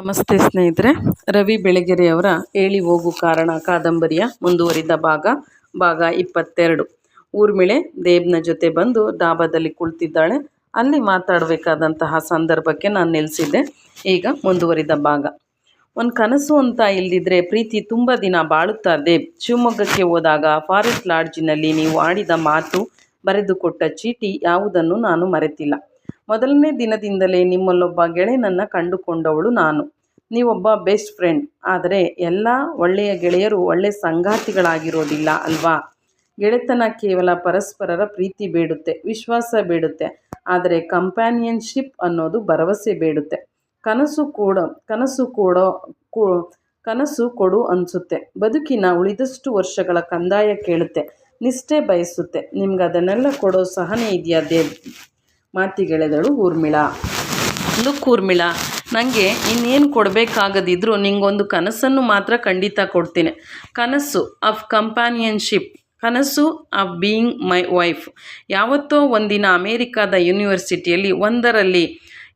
ನಮಸ್ತೆ ಸ್ನೇಹಿತರೆ. ರವಿ ಬೆಳಗೆರೆಯವರ ಏಳಿ ಹೋಗು ಕಾರಣ ಕಾದಂಬರಿಯ ಮುಂದುವರಿದ ಭಾಗ ಭಾಗ ಇಪ್ಪತ್ತೆರಡು. ಊರ್ಮಿಳೆ ದೇಬ್ನ ಜೊತೆ ಬಂದು ಡಾಬಾದಲ್ಲಿ ಕುಳಿತಿದ್ದಾಳೆ. ಅಲ್ಲಿ ಮಾತಾಡಬೇಕಾದಂತಹ ಸಂದರ್ಭಕ್ಕೆ ನಾನು ನಿಲ್ಲಿಸಿದ್ದೆ ಈಗ ಮುಂದುವರಿದ ಭಾಗ. ಒಂದು ಕನಸು ಅಂತ ಇಲ್ದಿದ್ರೆ ಪ್ರೀತಿ ತುಂಬ ದಿನ ಬಾಳುತ್ತಾ ದೇಬ್ ಶಿವಮೊಗ್ಗಕ್ಕೆ ಹೋದಾಗ ಫಾರೆಸ್ಟ್ ಲಾಡ್ಜಿನಲ್ಲಿ ನೀವು ಆಡಿದ ಮಾತು ಬರೆದುಕೊಟ್ಟ ಚೀಟಿ ಯಾವುದನ್ನು ನಾನು ಮರೆತಿಲ್ಲ. ಮೊದಲನೇ ದಿನದಿಂದಲೇ ನಿಮ್ಮಲ್ಲೊಬ್ಬ ಗೆಳೆಯನನ್ನು ಕಂಡುಕೊಂಡವಳು ನಾನು. ನೀವೊಬ್ಬ ಬೆಸ್ಟ್ ಫ್ರೆಂಡ್ ಆದರೆ ಎಲ್ಲ ಒಳ್ಳೆಯ ಗೆಳೆಯರು ಒಳ್ಳೆಯ ಸಂಗಾತಿಗಳಾಗಿರೋದಿಲ್ಲ ಅಲ್ವಾ? ಗೆಳೆತನ ಕೇವಲ ಪರಸ್ಪರರ ಪ್ರೀತಿ ಬೇಡುತ್ತೆ, ವಿಶ್ವಾಸ ಬೇಡುತ್ತೆ. ಆದರೆ ಕಂಪ್ಯಾನಿಯನ್ಶಿಪ್ ಅನ್ನೋದು ಭರವಸೆ ಬೇಡುತ್ತೆ. ಕನಸು ಕೂಡ, ಕನಸು ಕೊಡೋ ಕನಸು ಕೊಡು ಅನಿಸುತ್ತೆ. ಬದುಕಿನ ಉಳಿದಷ್ಟು ವರ್ಷಗಳ ಕಂದಾಯ ಕೇಳುತ್ತೆ, ನಿಷ್ಠೆ ಬಯಸುತ್ತೆ. ನಿಮ್ಗೆ ಅದನ್ನೆಲ್ಲ ಕೊಡೋ ಸಹನೆ ಇದೆಯಾ ದೇವ್? ಮಾತಿಗೆಳೆದಳು ಊರ್ಮಿಳ. ಲುಕ್ ಊರ್ಮಿಳ ನನಗೆ ಇನ್ನೇನು ಕೊಡಬೇಕಾಗದಿದ್ರೂ ನಿಂಗೊಂದು ಕನಸನ್ನು ಮಾತ್ರ ಖಂಡಿತ ಕೊಡ್ತೀನಿ. ಕನಸು ಆಫ್ ಕಂಪ್ಯಾನಿಯನ್ಶಿಪ್ ಕನಸು ಆಫ್ ಬೀಯಿಂಗ್ ಮೈ ವೈಫ್ ಯಾವತ್ತೋ ಒಂದಿನ ಅಮೇರಿಕಾದ ಯೂನಿವರ್ಸಿಟಿಯಲ್ಲಿ ಒಂದರಲ್ಲಿ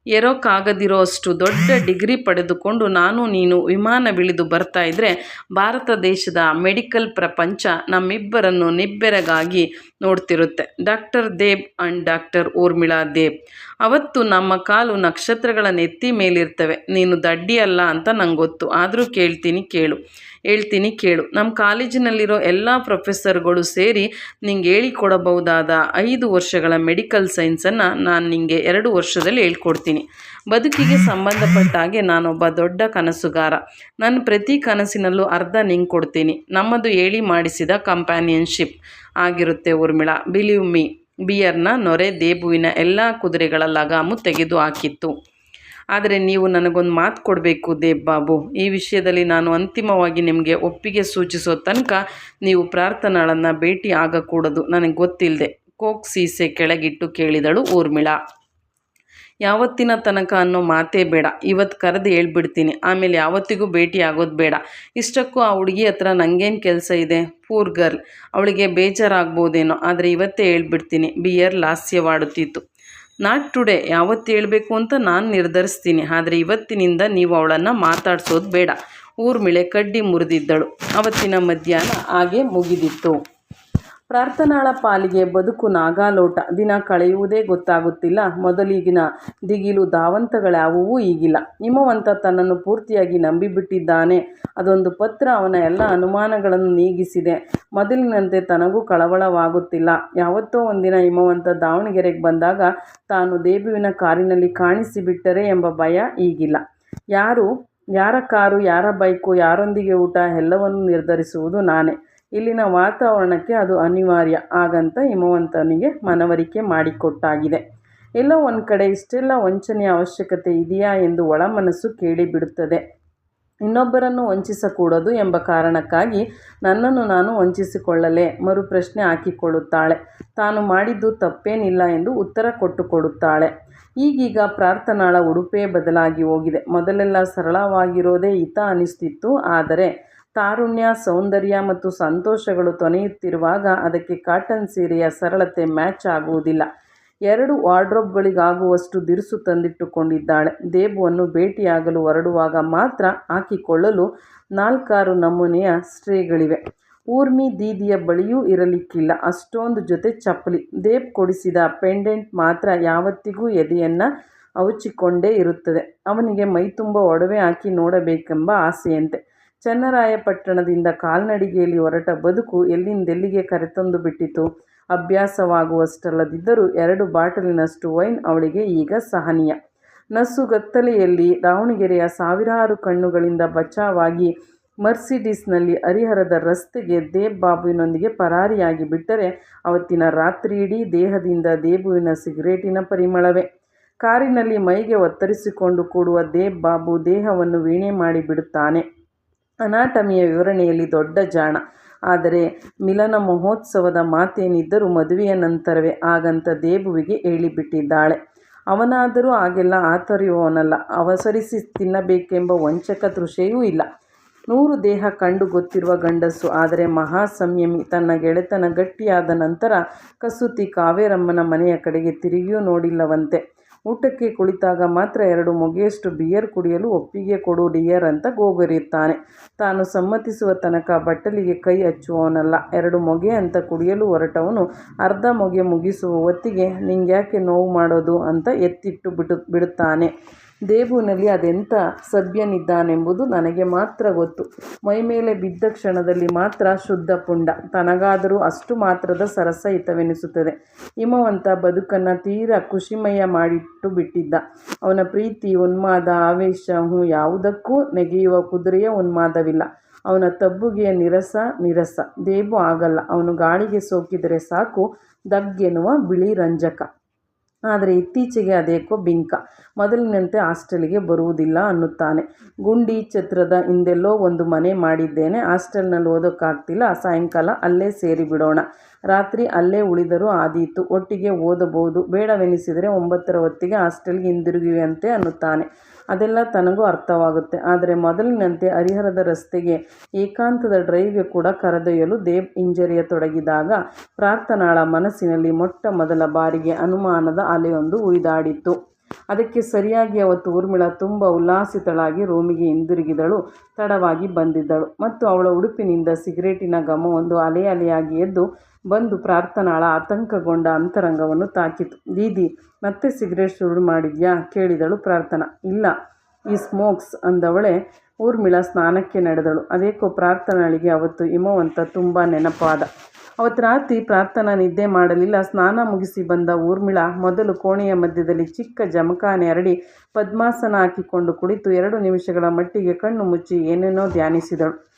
ಏರೋಕ್ಕಾಗದಿರೋ ಅಷ್ಟು ದೊಡ್ಡ ಡಿಗ್ರಿ ಪಡೆದುಕೊಂಡು ನಾನು ನೀನು ವಿಮಾನ ಬಿಳಿದು ಬರ್ತಾ ಇದ್ದರೆ ಭಾರತ ದೇಶದ ಮೆಡಿಕಲ್ ಪ್ರಪಂಚ ನಮ್ಮಿಬ್ಬರನ್ನು ನಿಬ್ಬೆರಗಾಗಿ ನೋಡ್ತಿರುತ್ತೆ. Doctor Deb and doctor Urmila Deb. ಅವತ್ತು ನಮ್ಮ ಕಾಲು ನಕ್ಷತ್ರಗಳ ನೆತ್ತಿ ಮೇಲಿರ್ತವೆ. ನೀನು ದಡ್ಡಿ ಅಲ್ಲ ಅಂತ ನಂಗೆ ಗೊತ್ತು ಆದರೂ ಕೇಳ್ತೀನಿ ಕೇಳು. ಹೇಳ್ತೀನಿ ಕೇಳು. ನಮ್ಮ ಕಾಲೇಜಿನಲ್ಲಿರೋ ಎಲ್ಲ ಪ್ರೊಫೆಸರ್ಗಳು ಸೇರಿ ನಿಂಗೆ ಹೇಳಿಕೊಡಬಹುದಾದ ಐದು ವರ್ಷಗಳ ಮೆಡಿಕಲ್ ಸೈನ್ಸನ್ನು ನಾನು ನಿಮಗೆ ಎರಡು ವರ್ಷದಲ್ಲಿ ಹೇಳ್ಕೊಡ್ತೀನಿ. ಬದುಕಿಗೆ ಸಂಬಂಧಪಟ್ಟ ಹಾಗೆ ನಾನೊಬ್ಬ ದೊಡ್ಡ ಕನಸುಗಾರ. ನನ್ನ ಪ್ರತಿ ಕನಸಿನಲ್ಲೂ ಅರ್ಧ ನಿಂಗೆ ಕೊಡ್ತೀನಿ. ನಮ್ಮದು ಹೇಳಿ ಮಾಡಿಸಿದ ಕಂಪ್ಯಾನಿಯನ್ಶಿಪ್ ಆಗಿರುತ್ತೆ ಊರ್ಮಿಳಾ. ಬಿಲೀವ್ ಮೀ ಬಿಯರ್ನ ನೊರೆ ದೇಬುವಿನ ಎಲ್ಲ ಕುದುರೆಗಳ ಲಗಾಮು ತೆಗೆದು ಹಾಕಿತ್ತು. ಆದರೆ ನೀವು ನನಗೊಂದು ಮಾತು ಕೊಡಬೇಕು ದೇಬ್ ಬಾಬು ಈ ವಿಷಯದಲ್ಲಿ ನಾನು ಅಂತಿಮವಾಗಿ ನಿಮಗೆ ಒಪ್ಪಿಗೆ ಸೂಚಿಸೋ ತನಕ ನೀವು ಪ್ರಾರ್ಥನಾಳನ್ನು ಭೇಟಿ ಆಗಕೂಡದು. ನನಗೆ ಗೊತ್ತಿಲ್ಲದೆ ಕೋಕ್ ಸೀಸೆ ಕೆಳಗಿಟ್ಟು ಕೇಳಿದಳು ಊರ್ಮಿಳಾ. ಯಾವತ್ತಿನ ತನಕ ಅನ್ನೋ ಮಾತೇ ಬೇಡ. ಇವತ್ತು ಕರೆದು ಹೇಳ್ಬಿಡ್ತೀನಿ. ಆಮೇಲೆ ಯಾವತ್ತಿಗೂ ಭೇಟಿ ಆಗೋದು ಬೇಡ. ಇಷ್ಟಕ್ಕೂ ಆ ಹುಡುಗಿ ಹತ್ರ ನನಗೇನು ಕೆಲಸ ಇದೆ? Poor girl. ಅವಳಿಗೆ ಬೇಜಾರಾಗ್ಬೋದೇನೋ. ಆದರೆ ಇವತ್ತೇ ಹೇಳ್ಬಿಡ್ತೀನಿ. ಬಿಯರ್ ಲಾಸ್ಯವಾಡುತ್ತಿತ್ತು. Not today. ಯಾವತ್ತು ಹೇಳಬೇಕು ಅಂತ ನಾನು ನಿರ್ಧರಿಸ್ತೀನಿ. ಆದರೆ ಇವತ್ತಿನಿಂದ ನೀವು ಅವಳನ್ನು ಮಾತಾಡ್ಸೋದು ಬೇಡ. ಊರ್ಮಿಳೆ ಕಡ್ಡಿ ಮುರಿದಿದ್ದಳು. ಅವತ್ತಿನ ಮಧ್ಯಾಹ್ನ ಹಾಗೆ ಮುಗಿದಿತ್ತು. ಪ್ರಾರ್ಥನಾಳ ಪಾಲಿಗೆ ಬದುಕು ನಾಗಾಲೋಟ. ದಿನ ಕಳೆಯುವುದೇ ಗೊತ್ತಾಗುತ್ತಿಲ್ಲ. ಮೊದಲಿಗಿನ ದಿಗಿಲು ಧಾವಂತಗಳ್ಯಾವುವೂ ಈಗಿಲ್ಲ. ಹಿಮವಂತ ತನ್ನನ್ನು ಪೂರ್ತಿಯಾಗಿ ನಂಬಿಬಿಟ್ಟಿದ್ದಾನೆ. ಅದೊಂದು ಪತ್ರ ಅವನ ಎಲ್ಲ ಅನುಮಾನಗಳನ್ನು ನೀಗಿಸಿದೆ. ಮೊದಲಿನಂತೆ ತನಗೂ ಕಳವಳವಾಗುತ್ತಿಲ್ಲ. ಯಾವತ್ತೋ ಒಂದಿನ ಹಿಮವಂತ ದಾವಣಗೆರೆಗೆ ಬಂದಾಗ ತಾನು ದೇಬುವಿನ ಕಾರಿನಲ್ಲಿ ಕಾಣಿಸಿಬಿಟ್ಟರೆ ಎಂಬ ಭಯ ಈಗಿಲ್ಲ. ಯಾರು, ಯಾರ ಕಾರು, ಯಾರ ಬೈಕು, ಯಾರೊಂದಿಗೆ ಊಟ, ಎಲ್ಲವನ್ನು ನಿರ್ಧರಿಸುವುದು ನಾನೇ. ಇಲ್ಲಿನ ವಾತಾವರಣಕ್ಕೆ ಅದು ಅನಿವಾರ್ಯ. ಹಾಗಂತ ಹಿಮವಂತನಿಗೆ ಮನವರಿಕೆ ಮಾಡಿಕೊಟ್ಟಾಗಿದೆ. ಎಲ್ಲೋ ಒಂದು ಕಡೆ ಇಷ್ಟೆಲ್ಲ ವಂಚನೆಯ ಅವಶ್ಯಕತೆ ಇದೆಯಾ ಎಂದು ಒಳಮನಸ್ಸು ಕೇಳಿಬಿಡುತ್ತದೆ. ಇನ್ನೊಬ್ಬರನ್ನು ವಂಚಿಸಕೂಡದು ಎಂಬ ಕಾರಣಕ್ಕಾಗಿ ನನ್ನನ್ನು ನಾನು ವಂಚಿಸಿಕೊಳ್ಳಲೇ ಮರು ಪ್ರಶ್ನೆ ಹಾಕಿಕೊಳ್ಳುತ್ತಾಳೆ. ತಾನು ಮಾಡಿದ್ದು ತಪ್ಪೇನಿಲ್ಲ ಎಂದು ಉತ್ತರ ಕೊಟ್ಟುಕೊಡುತ್ತಾಳೆ. ಈಗೀಗ ಪ್ರಾರ್ಥನಾಳ ಉಡುಪೇ ಬದಲಾಗಿ ಹೋಗಿದೆ. ಮೊದಲೆಲ್ಲ ಸರಳವಾಗಿರೋದೇ ಹಿತ ಅನಿಸ್ತಿತ್ತು. ಆದರೆ ತಾರುಣ್ಯ, ಸೌಂದರ್ಯ ಮತ್ತು ಸಂತೋಷಗಳು ತೊನೆಯುತ್ತಿರುವಾಗ ಅದಕ್ಕೆ ಕಾಟನ್ ಸೀರೆಯ ಸರಳತೆ ಮ್ಯಾಚ್ ಆಗುವುದಿಲ್ಲ. ಎರಡು ವಾರ್ಡ್ರೋಬ್ಗಳಿಗಾಗುವಷ್ಟು ದಿರಿಸು ತಂದಿಟ್ಟುಕೊಂಡಿದ್ದಾಳೆ. ದೇಬುವನ್ನು ಭೇಟಿಯಾಗಲು ಹೊರಡುವಾಗ ಮಾತ್ರ ಹಾಕಿಕೊಳ್ಳಲು ನಾಲ್ಕಾರು ನಮೂನೆಯ ಸ್ಟ್ರೇಗಳಿವೆ. ಊರ್ಮಿ ದೀದಿಯ ಬಳಿಯೂ ಇರಲಿಕ್ಕಿಲ್ಲ. ಅಷ್ಟೊಂದು ಜೊತೆ ಚಪ್ಪಲಿ. ದೇಬ್ ಕೊಡಿಸಿದ ಪೆಂಡೆಂಟ್ ಮಾತ್ರ ಯಾವತ್ತಿಗೂ ಎದೆಯನ್ನು ಅವಚಿಕೊಂಡೇ ಇರುತ್ತದೆ. ಅವನಿಗೆ ಮೈತುಂಬ ಒಡವೆ ಹಾಕಿ ನೋಡಬೇಕೆಂಬ ಆಸೆಯಂತೆ. ಚನ್ನರಾಯಪಟ್ಟಣದಿಂದ ಕಾಲ್ನಡಿಗೆಯಲ್ಲಿ ಹೊರಟ ಬದುಕು ಎಲ್ಲಿಂದೆಲ್ಲಿಗೆ ಕರೆತಂದು ಬಿಟ್ಟಿತು? ಅಭ್ಯಾಸವಾಗುವಷ್ಟಲ್ಲದಿದ್ದರೂ ಎರಡು ಬಾಟಲಿನಷ್ಟು ವೈನ್ ಅವಳಿಗೆ ಈಗ ಸಹನೀಯ. ನಸುಗತ್ತಲೆಯಲ್ಲಿ ದಾವಣಗೆರೆಯ ಸಾವಿರಾರು ಕಣ್ಣುಗಳಿಂದ ಬಚಾವಾಗಿ ಮರ್ಸಿಡೀಸ್ನಲ್ಲಿ ಹರಿಹರದ ರಸ್ತೆಗೆ ದೇಬ್ ಬಾಬುವಿನೊಂದಿಗೆ ಪರಾರಿಯಾಗಿ ಬಿಟ್ಟರೆ ಅವತ್ತಿನ ರಾತ್ರಿಯಿಡೀ ದೇಹದಿಂದ ದೇಬುವಿನ ಸಿಗರೇಟಿನ ಪರಿಮಳವೇ. ಕಾರಿನಲ್ಲಿ ಮೈಗೆ ಒತ್ತರಿಸಿಕೊಂಡು ಕೂಡುವ ದೇಬ್ ಬಾಬು ದೇಹವನ್ನು ವೀಣೆ ಮಾಡಿಬಿಡುತ್ತಾನೆ ಅನಾಟಮಿಯ ವಿವರಣೆಯಲ್ಲಿ ದೊಡ್ಡ ಜಾಣ. ಆದರೆ ಮಿಲನ ಮಹೋತ್ಸವದ ಮಾತೇನಿದ್ದರೂ ಮದುವೆಯ ನಂತರವೇ ಹಾಗಂತ ದೇಬುವಿಗೆ ಹೇಳಿಬಿಟ್ಟಿದ್ದಾಳೆ. ಅವನಾದರೂ ಹಾಗೆಲ್ಲ ಆತರಿಯುವವನಲ್ಲ. ಅವಸರಿಸಿ ತಿನ್ನಬೇಕೆಂಬ ವಂಚಕ ತೃಷೆಯೂ ಇಲ್ಲ. ನೂರು ದೇಹ ಕಂಡು ಗೊತ್ತಿರುವ ಗಂಡಸು, ಆದರೆ ಮಹಾ ಸಂಯಮಿ ತನ್ನ ಗೆಳೆತನ ಗಟ್ಟಿಯಾದ ನಂತರ ಕಸೂತಿ ಕಾವೇರಮ್ಮನ ಮನೆಯ ಕಡೆಗೆ ತಿರುಗಿಯೂ ನೋಡಿಲ್ಲವಂತೆ. ಊಟಕ್ಕೆ ಕುಳಿತಾಗ ಮಾತ್ರ ಎರಡು ಮೊಗೆಯಷ್ಟು ಬಿಯರ್ ಕುಡಿಯಲು ಒಪ್ಪಿಗೆ ಕೊಡು ಡಿಯರ್ ಅಂತ ಗೋಗರಿಯುತ್ತಾನೆ. ತಾನು ಸಮ್ಮತಿಸುವ ತನಕ ಬಟ್ಟಲಿಗೆ ಕೈ ಹಚ್ಚುವವನಲ್ಲ. ಎರಡು ಮೊಗೆ ಅಂತ ಕುಡಿಯಲು ಹೊರಟವನು ಅರ್ಧ ಮೊಗೆ ಮುಗಿಸುವ ಹೊತ್ತಿಗೆ ನಿಂಗ್ಯಾಕೆ ನೋವು ಮಾಡೋದು ಅಂತ ಎತ್ತಿಟ್ಟು ಬಿಡುತ್ತಾನೆ. ದೇಬುವಿನಲ್ಲಿ ಅದೆಂಥ ಸಭ್ಯನಿದ್ದಾನೆಂಬುದು ನನಗೆ ಮಾತ್ರ ಗೊತ್ತು. ಮೈಮೇಲೆ ಬಿದ್ದ ಕ್ಷಣದಲ್ಲಿ ಮಾತ್ರ ಶುದ್ಧ ಪುಂಡ. ತನಗಾದರೂ ಅಷ್ಟು ಮಾತ್ರದ ಸರಸ ಹಿತವೆನಿಸುತ್ತದೆ. ಹಿಮವಂತ ಬದುಕನ್ನು ತೀರ ಖುಷಿಮಯ ಮಾಡಿಟ್ಟು ಬಿಟ್ಟಿದ್ದ ಅವನ ಪ್ರೀತಿ, ಉನ್ಮಾದ, ಆವೇಶ ಹ್ಞೂ ಯಾವುದಕ್ಕೂ ನೆಗೆಯುವ ಕುದುರೆಯ ಉನ್ಮಾದವಿಲ್ಲ. ಅವನ ತಬ್ಬುಗೆಯ ನಿರಸ ನಿರಸ ದೇಬು ಆಗಲ್ಲ ಅವನು ಗಾಳಿಗೆ ಸೋಕಿದರೆ ಸಾಕು ದಗ್ಗೆನ್ನುವ ಬಿಳಿ ರಂಜಕ. ಆದರೆ ಇತ್ತೀಚೆಗೆ ಅದೇಕೋ ಬಿಂಕ. ಮೊದಲಿನಂತೆ ಹಾಸ್ಟೆಲ್ಗೆ ಬರುವುದಿಲ್ಲ ಅನ್ನುತ್ತಾನೆ. ಗುಂಡಿ ಛತ್ರದ ಹಿಂದೆಲ್ಲೋ ಒಂದು ಮನೆ ಮಾಡಿದ್ದೇನೆ. ಹಾಸ್ಟೆಲ್ನಲ್ಲಿ ಓದೋಕ್ಕಾಗ್ತಿಲ್ಲ. ಸಾಯಂಕಾಲ ಅಲ್ಲೇ ಸೇರಿಬಿಡೋಣ. ರಾತ್ರಿ ಅಲ್ಲೇ ಉಳಿದರೂ ಆದೀತು. ಒಟ್ಟಿಗೆ ಓದಬಹುದು. ಬೇಡವೆನಿಸಿದರೆ ಒಂಬತ್ತರ ಹೊತ್ತಿಗೆ ಹಾಸ್ಟೆಲ್ಗೆ ಹಿಂದಿರುಗಿವೆಯಂತೆ ಅನ್ನುತ್ತಾನೆ. ಅದೆಲ್ಲ ತನಗೂ ಅರ್ಥವಾಗುತ್ತೆ. ಆದರೆ ಮೊದಲಿನಂತೆ ಹರಿಹರದ ರಸ್ತೆಗೆ ಏಕಾಂತದ ಡ್ರೈವ್ಗೆ ಕೂಡ ಕರೆದೊಯ್ಯಲು ಇಂಜರಿಯ ತೊಡಗಿದಾಗ ಪ್ರಾರ್ಥನಾಳ ಮನಸ್ಸಿನಲ್ಲಿ ಮೊಟ್ಟ ಮೊದಲ ಬಾರಿಗೆ ಅನುಮಾನದ ಅಲೆಯೊಂದು ಹುಯ್ದಾಡಿತು. ಅದಕ್ಕೆ ಸರಿಯಾಗಿ ಅವತ್ತು ಊರ್ಮಿಳಾ ತುಂಬ ಉಲ್ಲಾಸಿತಳಾಗಿ ರೂಮಿಗೆ ಹಿಂದಿರುಗಿದಳು. ತಡವಾಗಿ ಬಂದಿದ್ದಳು ಮತ್ತು ಅವಳ ಉಡುಪಿನಿಂದ ಸಿಗರೇಟಿನ ಘಮವೊಂದು ಅಲೆಯಲೆಯಾಗಿ ಎದ್ದು ಬಂದು ಪ್ರಾರ್ಥನಾಳ ಆತಂಕಗೊಂಡ ಅಂತರಂಗವನ್ನು ತಾಕಿತು. ದೀದಿ, ಮತ್ತೆ ಸಿಗರೇಟ್ ಶುರು ಮಾಡಿದ್ಯಾ ಕೇಳಿದಳು ಪ್ರಾರ್ಥನಾ. ಇಲ್ಲ, ಈ ಸ್ಮೋಕ್ಸ್ ಅಂದವಳೆ ಊರ್ಮಿಳಾ ಸ್ನಾನಕ್ಕೆ ನಡೆದಳು. ಅದೇಕೋ ಪ್ರಾರ್ಥನಾಳಿಗೆ ಅವತ್ತು ಹಿಮವಂತ ತುಂಬ ನೆನಪಾದ. ಅವತ್ತು ರಾತ್ರಿ ಪ್ರಾರ್ಥನಾ ನಿದ್ದೆ ಮಾಡಲಿಲ್ಲ. ಸ್ನಾನ ಮುಗಿಸಿ ಬಂದ ಊರ್ಮಿಳ ಮೊದಲು ಕೋಣೆಯ ಮಧ್ಯದಲ್ಲಿ ಚಿಕ್ಕ ಜಮಖಾನೆ ಹರಡಿ ಪದ್ಮಾಸನ ಹಾಕಿಕೊಂಡು ಕುಳಿತು ಎರಡು ನಿಮಿಷಗಳ ಮಟ್ಟಿಗೆ ಕಣ್ಣು ಮುಚ್ಚಿ ಏನೇನೋ ಧ್ಯಾನಿಸಿದಳು.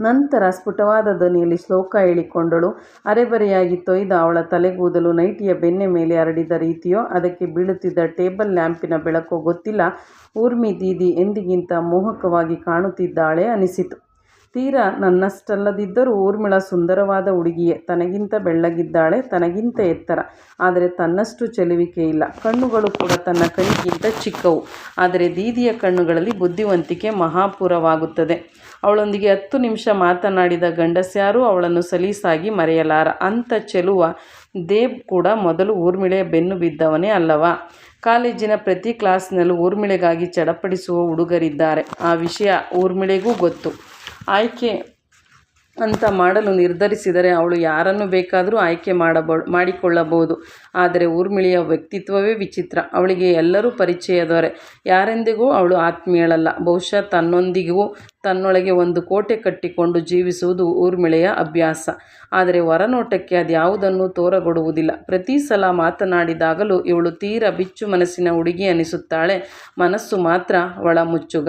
ನಂತರ ಸ್ಫುಟವಾದ ಧ್ವನಿಯಲ್ಲಿ ಶ್ಲೋಕ ಹೇಳಿಕೊಂಡಳು. ಅರೆಬರೆಯಾಗಿ ತೊಯ್ದ ಅವಳ ತಲೆಗೂದಲು ನೈಟಿಯ ಬೆನ್ನೆ ಮೇಲೆ ಹರಡಿದ ರೀತಿಯೋ, ಅದಕ್ಕೆ ಬೀಳುತ್ತಿದ್ದ ಟೇಬಲ್ ಲ್ಯಾಂಪಿನ ಬೆಳಕೋ ಗೊತ್ತಿಲ್ಲ. ಊರ್ಮಿ ದೀದಿ ಎಂದಿಗಿಂತ ಮೋಹಕವಾಗಿ ಕಾಣುತ್ತಿದ್ದಾಳೆ ಅನಿಸಿತು. ತೀರ ನನ್ನಷ್ಟಲ್ಲದಿದ್ದರೂ ಊರ್ಮಿಳ ಸುಂದರವಾದ ಹುಡುಗಿಯೇ. ತನಗಿಂತ ಬೆಳ್ಳಗಿದ್ದಾಳೆ. ತನಗಿಂತ ಎತ್ತರ. ಆದರೆ ತನ್ನಷ್ಟು ಚೆಲುವಿಕೆ ಇಲ್ಲ ಕಣ್ಣುಗಳು ಕೂಡ ತನ್ನ ಕಣ್ಣಿಗಿಂತ ಚಿಕ್ಕವು. ಆದರೆ ದೀದಿಯ ಕಣ್ಣುಗಳಲ್ಲಿ ಬುದ್ಧಿವಂತಿಕೆ ಮಹಾಪೂರವಾಗುತ್ತದೆ. ಅವಳೊಂದಿಗೆ ಹತ್ತು ನಿಮಿಷ ಮಾತನಾಡಿದ ಗಂಡಸ್ಯಾರೂ ಅವಳನ್ನು ಸಲೀಸಾಗಿ ಮರೆಯಲಾರ. ಅಂಥ ಚೆಲುವ ದೇಬ್ ಕೂಡ ಮೊದಲು ಊರ್ಮಿಳೆಯ ಬೆನ್ನು ಬಿದ್ದವನೇ ಅಲ್ಲವಾ? ಕಾಲೇಜಿನ ಪ್ರತಿ ಕ್ಲಾಸ್ನಲ್ಲೂ ಊರ್ಮಿಳೆಗಾಗಿ ಚಡಪಡಿಸುವ ಹುಡುಗರಿದ್ದಾರೆ. ಆ ವಿಷಯ ಊರ್ಮಿಳೆಗೂ ಗೊತ್ತು. ಆಯ್ಕೆ ಅಂತ ಮಾಡಲು ನಿರ್ಧರಿಸಿದರೆ ಅವಳು ಯಾರನ್ನು ಬೇಕಾದರೂ ಆಯ್ಕೆ ಮಾಡಬ, ಮಾಡಿಕೊಳ್ಳಬಹುದು. ಆದರೆ ಊರ್ಮಿಳಿಯ ವ್ಯಕ್ತಿತ್ವವೇ ವಿಚಿತ್ರ. ಅವಳಿಗೆ ಎಲ್ಲರೂ ಪರಿಚಯದವರೇ. ಯಾರೆಂದಿಗೂ ಅವಳು ಆತ್ಮೀಯಳಲ್ಲ. ಬಹುಶಃ ತನ್ನೊಂದಿಗೂ ತನ್ನೊಳಗೆ ಒಂದು ಕೋಟೆ ಕಟ್ಟಿಕೊಂಡು ಜೀವಿಸುವುದು ಊರ್ಮಿಳೆಯ ಅಭ್ಯಾಸ. ಆದರೆ ಹೊರನೋಟಕ್ಕೆ ಅದ್ಯಾವುದನ್ನೂ ತೋರಗೊಡುವುದಿಲ್ಲ. ಪ್ರತಿ ಸಲ ಮಾತನಾಡಿದಾಗಲೂ ಇವಳು ತೀರ ಬಿಚ್ಚು ಮನಸ್ಸಿನ ಹುಡುಗಿ ಅನಿಸುತ್ತಾಳೆ. ಮನಸ್ಸು ಮಾತ್ರ ಒಳಮುಚ್ಚುಗ.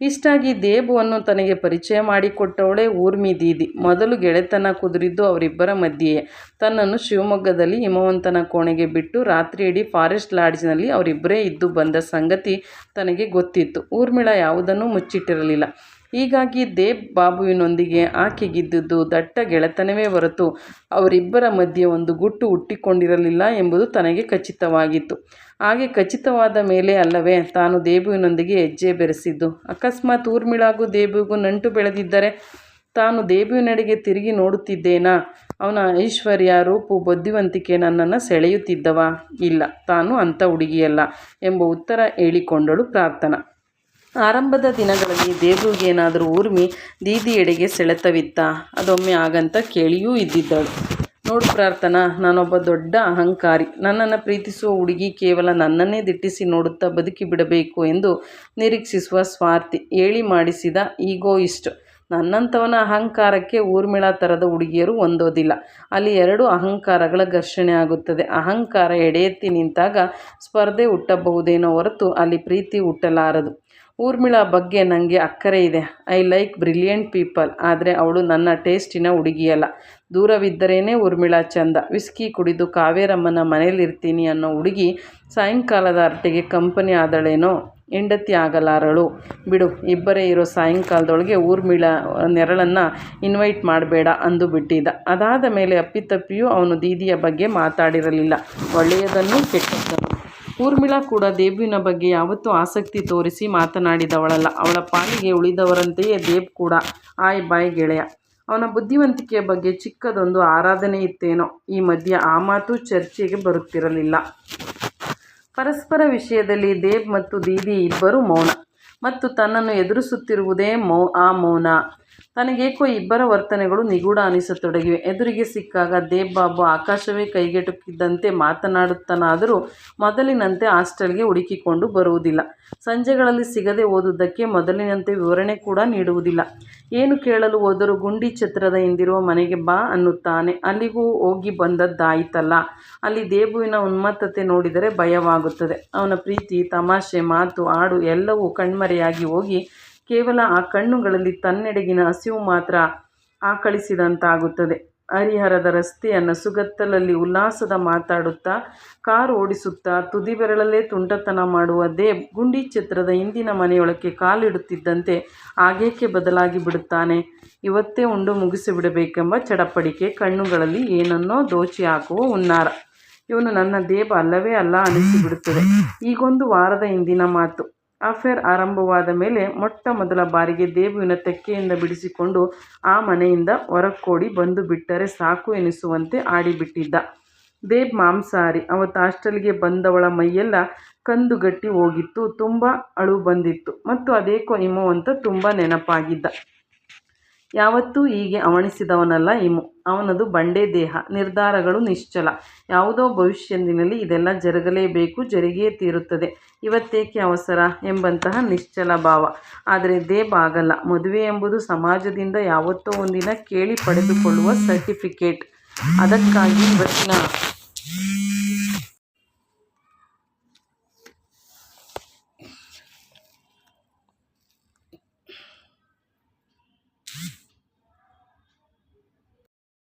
ಇಷ್ಟಾಗಿ ದೇಬುವನ್ನು ತನಗೆ ಪರಿಚಯ ಮಾಡಿಕೊಟ್ಟವಳೆ ಊರ್ಮಿ ದೀದಿ. ಮೊದಲು ಗೆಳೆತನ ಕುದುರಿದ್ದು ಅವರಿಬ್ಬರ ಮಧ್ಯೆಯೇ. ತನ್ನನ್ನು ಶಿವಮೊಗ್ಗದಲ್ಲಿ ಹಿಮವಂತನ ಕೋಣೆಗೆ ಬಿಟ್ಟು ರಾತ್ರಿಯಿಡೀ ಫಾರೆಸ್ಟ್ ಲಾಡ್ಜ್ನಲ್ಲಿ ಅವರಿಬ್ಬರೇ ಇದ್ದು ಬಂದ ಸಂಗತಿ ತನಗೆ ಗೊತ್ತಿತ್ತು. ಊರ್ಮಿಳ ಯಾವುದನ್ನೂ ಮುಚ್ಚಿಟ್ಟಿರಲಿಲ್ಲ. ಹೀಗಾಗಿ ದೇಬ್ ಬಾಬುವಿನೊಂದಿಗೆ ಆಕೆಗಿದ್ದುದು ದಟ್ಟ ಗೆಳೆತನವೇ ಹೊರತು ಅವರಿಬ್ಬರ ಮಧ್ಯೆ ಒಂದು ಗುಟ್ಟು ಹುಟ್ಟಿಕೊಂಡಿರಲಿಲ್ಲ ಎಂಬುದು ತನಗೆ ಖಚಿತವಾಗಿತ್ತು. ಹಾಗೆ ಖಚಿತವಾದ ಮೇಲೆ ಅಲ್ಲವೇ ತಾನು ದೇಬುವಿನೊಂದಿಗೆ ಹೆಜ್ಜೆ ಬೆರೆಸಿದ್ದು. ಅಕಸ್ಮಾತ್ ಊರ್ಮಿಳಾಗೂ ದೇಬುವಿಗೂ ನಂಟು ಬೆಳೆದಿದ್ದರೆ ತಾನು ದೇಬುವಿನೆಡೆಗೆ ತಿರುಗಿ ನೋಡುತ್ತಿದ್ದೇನಾ? ಅವನ ಐಶ್ವರ್ಯ, ರೂಪು, ಬುದ್ಧಿವಂತಿಕೆ ನನ್ನನ್ನು ಸೆಳೆಯುತ್ತಿದ್ದವಾ? ಇಲ್ಲ, ತಾನು ಅಂಥ ಹುಡುಗಿಯಲ್ಲ ಎಂಬ ಉತ್ತರ ಹೇಳಿಕೊಂಡಳು ಪ್ರಾರ್ಥನಾ. ಆರಂಭದ ದಿನಗಳಲ್ಲಿ ದೇಬುವಿಗೇನಾದರೂ ಊರ್ಮಿ ದೀದಿಯೆಡೆಗೆ ಸೆಳೆತವಿತ್ತ ಅದೊಮ್ಮೆ ಆಗಂತ ಕೇಳಿಯೂ ಇದ್ದಿದ್ದಳು. ನೋಡು ಪ್ರಾರ್ಥನಾ, ನಾನೊಬ್ಬ ದೊಡ್ಡ ಅಹಂಕಾರಿ. ನನ್ನನ್ನು ಪ್ರೀತಿಸುವ ಹುಡುಗಿ ಕೇವಲ ನನ್ನನ್ನೇ ದಿಟ್ಟಿಸಿ ನೋಡುತ್ತಾ ಬದುಕಿ ಬಿಡಬೇಕು ಎಂದು ನಿರೀಕ್ಷಿಸುವ ಸ್ವಾರ್ಥಿ. ಹೇಳಿ ಮಾಡಿಸಿದ ಈಗೋ ಇಷ್ಟು ನನ್ನಂಥವನ ಅಹಂಕಾರಕ್ಕೆ ಊರ್ಮಿಳಾ ಥರದ ಹುಡುಗಿಯರು ಹೊಂದೋದಿಲ್ಲ. ಅಲ್ಲಿ ಎರಡು ಅಹಂಕಾರಗಳ ಘರ್ಷಣೆ ಆಗುತ್ತದೆ. ಅಹಂಕಾರ ಎಡೆಯೆತ್ತಿ ನಿಂತಾಗ ಸ್ಪರ್ಧೆ ಹುಟ್ಟಬಹುದೇನೋ ಹೊರತು ಅಲ್ಲಿ ಪ್ರೀತಿ ಹುಟ್ಟಲಾರದು. ಊರ್ಮಿಳಾ ಬಗ್ಗೆ ನನಗೆ ಅಕ್ಕರೆ ಇದೆ ಐ ಲೈಕ್ ಬ್ರಿಲಿಯಂಟ್ ಪೀಪಲ್. ಆದರೆ ಅವಳು ನನ್ನ ಟೇಸ್ಟಿನ ಹುಡುಗಿಯಲ್ಲ. ದೂರವಿದ್ದರೇನೆ ಊರ್ಮಿಳಾ ಚಂದ ವಿಸ್ಕಿ ಕುಡಿದು ಕಾವೇರಮ್ಮನ ಮನೇಲಿರ್ತೀನಿ ಅನ್ನೋ ಹುಡುಗಿ ಸಾಯಂಕಾಲದ ಅರ್ಟೆಗೆ ಕಂಪನಿ ಆದಳೇನೋ ಹೆಂಡತಿ ಆಗಲಾರಳು. ಬಿಡು, ಇಬ್ಬರೇ ಇರೋ ಸಾಯಂಕಾಲದೊಳಗೆ ಊರ್ಮಿಳಾ ನೆರಳನ್ನು ಇನ್ವೈಟ್ ಮಾಡಬೇಡ ಅಂದು ಬಿಟ್ಟಿದ್ದ ಅದಾದ ಮೇಲೆ ಅಪ್ಪಿತಪ್ಪಿಯೂ ಅವನು ದೀದಿಯ ಬಗ್ಗೆ ಮಾತಾಡಿರಲಿಲ್ಲ. ಒಳ್ಳೆಯದನ್ನು ಕೆಟ್ಟದ್ದನ್ನೂ. ಊರ್ಮಿಳಾ ಕೂಡ ದೇಬುವಿನ ಬಗ್ಗೆ ಯಾವತ್ತೂ ಆಸಕ್ತಿ ತೋರಿಸಿ ಮಾತನಾಡಿದವಳಲ್ಲ. ಅವಳ ಪಾಲಿಗೆ ಉಳಿದವರಂತೆಯೇ ದೇಬ್ ಕೂಡ ಆಯ್ ಬಾಯ್ ಗೆಳೆಯ. ಅವನ ಬುದ್ಧಿವಂತಿಕೆಯ ಬಗ್ಗೆ ಚಿಕ್ಕದೊಂದು ಆರಾಧನೆ ಇತ್ತೇನೋ ಈ ಮಧ್ಯೆ ಆ ಮಾತು ಚರ್ಚೆಗೆ ಬರುತ್ತಿರಲಿಲ್ಲ. ಪರಸ್ಪರ ವಿಷಯದಲ್ಲಿ ದೇಬ್ ಮತ್ತು ದೀದಿ ಇಬ್ಬರೂ ಮೌನ ಮತ್ತು ತನ್ನನ್ನು ಎದುರಿಸುತ್ತಿರುವುದೇ ಮೌ ಆ ಮೌನ ತನಗೇಕೋ ಇಬ್ಬರ ವರ್ತನೆಗಳು ನಿಗೂಢ ಅನಿಸತೊಡಗಿವೆ. ಎದುರಿಗೆ ಸಿಕ್ಕಾಗ ದೇವ್ ಬಾಬು ಆಕಾಶವೇ ಕೈಗೆಟುಕಿದ್ದಂತೆ ಮಾತನಾಡುತ್ತಾನಾದರೂ ಮೊದಲಿನಂತೆ ಹಾಸ್ಟೆಲ್ಗೆ ಹುಡುಕಿಕೊಂಡು ಬರುವುದಿಲ್ಲ. ಸಂಜೆಗಳಲ್ಲಿ ಸಿಗದೆ ಓದುವುದಕ್ಕೆ ಮೊದಲಿನಂತೆ ವಿವರಣೆ ಕೂಡ ನೀಡುವುದಿಲ್ಲ. ಏನು ಕೇಳಲು ಹೋದರೂ ಗುಂಡಿ ಛತ್ರದ ಹಿಂದಿರುವ ಮನೆಗೆ ಬಾ ಅನ್ನುತ್ತಾನೆ. ಅಲ್ಲಿಗೂ ಹೋಗಿ ಬಂದದ್ದಾಯಿತಲ್ಲ. ಅಲ್ಲಿ ದೇಬುವಿನ ಉನ್ಮತ್ತತೆ ನೋಡಿದರೆ ಭಯವಾಗುತ್ತದೆ. ಅವನ ಪ್ರೀತಿ, ತಮಾಷೆ, ಮಾತು, ಹಾಡು ಎಲ್ಲವೂ ಕಣ್ಮರೆಯಾಗಿ ಹೋಗಿ ಕೇವಲ ಆ ಕಣ್ಣುಗಳಲ್ಲಿ ತನ್ನೆಡೆಗಿನ ಹಸಿವು ಮಾತ್ರ ಆಕಳಿಸಿದಂತಾಗುತ್ತದೆ. ಹರಿಹರದ ರಸ್ತೆಯನ್ನು ಸುಗತ್ತಲಲ್ಲಿ ಉಲ್ಲಾಸದ ಮಾತಾಡುತ್ತಾ, ಕಾರು ಓಡಿಸುತ್ತಾ, ತುದಿ ಬೆರಳಲ್ಲೇ ತುಂಟತನ ಮಾಡುವ ದೇಬ್ ಗುಂಡಿ ಛತ್ರದ ಹಿಂದಿನ ಮನೆಯೊಳಕ್ಕೆ ಕಾಲಿಡುತ್ತಿದ್ದಂತೆ ಆಗೇಕೆ ಬದಲಾಗಿ ಬಿಡುತ್ತಾನೆ. ಇವತ್ತೇ ಉಂಡು ಮುಗಿಸಿಬಿಡಬೇಕೆಂಬ ಚಡಪಡಿಕೆ ಕಣ್ಣುಗಳಲ್ಲಿ ಏನನ್ನೋ ದೋಚಿ ಹಾಕುವ ಹುನ್ನಾರ. ಇವನು ನನ್ನ ದೇಬ ಅಲ್ಲವೇ ಅಲ್ಲ ಅನಿಸಿಬಿಡುತ್ತದೆ. ಈಗೊಂದು ವಾರದ ಹಿಂದಿನ ಮಾತು. ಅಫೇರ್ ಆರಂಭವಾದ ಮೇಲೆ ಮೊಟ್ಟ ಮೊದಲ ಬಾರಿಗೆ ದೇವುವಿನ ತೆಕ್ಕೆಯಿಂದ ಬಿಡಿಸಿಕೊಂಡು ಆ ಮನೆಯಿಂದ ಹೊರಕ್ಕೋಡಿ ಬಂದು ಬಿಟ್ಟರೆ ಸಾಕು ಎನಿಸುವಂತೆ ಆಡಿಬಿಟ್ಟಿದ್ದ. ದೇಬ್ ಮಾಂಸಾಹಾರಿ, ಅವತ್ತು ಹಾಸ್ಟೆಲ್ಗೆ ಬಂದವಳ ಮೈಯೆಲ್ಲ ಕಂದುಗಟ್ಟಿ ಹೋಗಿತ್ತು, ತುಂಬ ಅಳು ಬಂದಿತ್ತು ಮತ್ತು ಅದೇಕೋ ಹಿಮವಂತ ತುಂಬ ನೆನಪಾಗಿದ್ದ. ಯಾವತ್ತೂ ಹೀಗೆ ಅವಣಿಸಿದವನಲ್ಲ ಇಮು. ಅವನದು ಬಂಡೆ ದೇಹ. ನಿರ್ಧಾರಗಳು ನಿಶ್ಚಲ. ಯಾವುದೋ ಭವಿಷ್ಯದಿನಲ್ಲಿ ಇದೆಲ್ಲ ಜರುಗಲೇಬೇಕು, ಜರುಗಿಯೇ ತೀರುತ್ತದೆ. ಇವತ್ತೇಕೆ ಅವಸರ? ಎಂಬಂತಹ ನಿಶ್ಚಲ ಭಾವ. ಆದರೆ ದೇಬ್ ಆಗಲ್ಲ. ಮದುವೆ ಎಂಬುದು ಸಮಾಜದಿಂದ ಯಾವತ್ತೋ ಒಂದಿನ ಕೇಳಿ ಪಡೆದುಕೊಳ್ಳುವ ಸರ್ಟಿಫಿಕೇಟ್. ಅದಕ್ಕಾಗಿ ಇವತ್ತಿನ